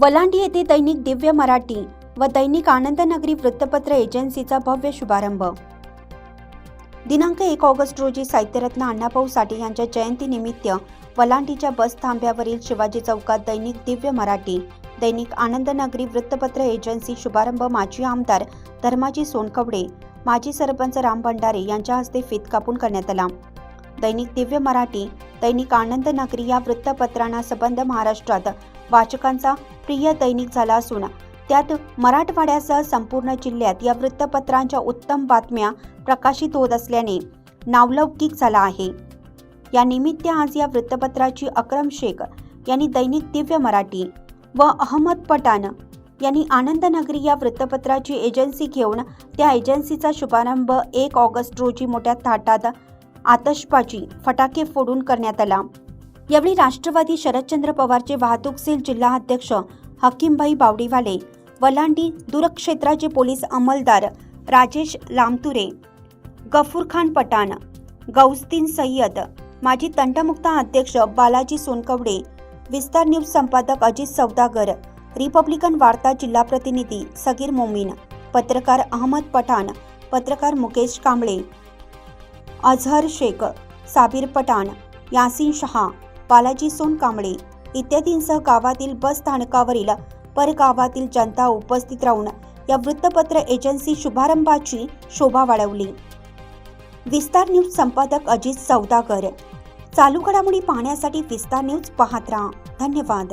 वलांडी येथे दैनिक दिव्य मराठी व दैनिक आनंदनगरी वृत्तपत्र एजन्सीचा भव्य शुभारंभ. दिनांक एक ऑगस्ट रोजी साहित्यरत्न अण्णाभाऊ साठे यांच्या जयंतीनिमित्त वलांडीच्या बस थांब्यावरील शिवाजी चौकात दैनिक दिव्य मराठी दैनिक आनंदनगरी वृत्तपत्र एजन्सी शुभारंभ माजी आमदार धर्माजी सोनकवडे माजी सरपंच राम भंडारे यांच्या हस्ते फित कापून करण्यात आला. दैनिक दिव्य मराठी दैनिक आनंदनगरी या वृत्तपत्रांना संबंध महाराष्ट्रात वाचकांचा प्रिय दैनिक झाला असून त्यात मराठवाड्यासह संपूर्ण जिल्ह्यात या वृत्तपत्रांच्या उत्तम बातम्या प्रकाशित होत असल्याने नावलौकिक झाला आहे. या निमित्त आज या वृत्तपत्राची अक्रम शेख यांनी दैनिक दिव्य मराठी व अहमद पठाण यांनी आनंदनगरी या वृत्तपत्राची एजन्सी घेऊन त्या एजन्सीचा शुभारंभ एक ऑगस्ट रोजी मोठ्या थाटात आतषबाजी फटाके फोडून करण्यात आला. यावेळी राष्ट्रवादी शरदचंद्र पवारचे वाहतूक सेल जिल्हा अध्यक्ष हकीमभाई बावडीवाले वलांडी दूरक्षेत्राचे पोलीस अंमलदार राजेश लामतुरे गफूर खान पठाण गौस्तीन सय्यद माजी तंटमुक्ता अध्यक्ष बालाजी सोनकवडे विस्तार न्यूज संपादक अजित सौदागर रिपब्लिकन वार्ता जिल्हा प्रतिनिधी सगीर मोमीन पत्रकार अहमद पठाण पत्रकार मुकेश कांबळे अझहर शेख साबीर पठाण यासिन शहा बालाजी सोन कांबळे इत्यादींसह गावातील बस स्थानकावरील परगावातील जनता उपस्थित राहून या वृत्तपत्र एजन्सी शुभारंभाची शोभा वाढवली. विस्तार न्यूज संपादक अजित सौदागर. चालू घडामोडी पाहण्यासाठी विस्तार न्यूज पाहत राहा. धन्यवाद.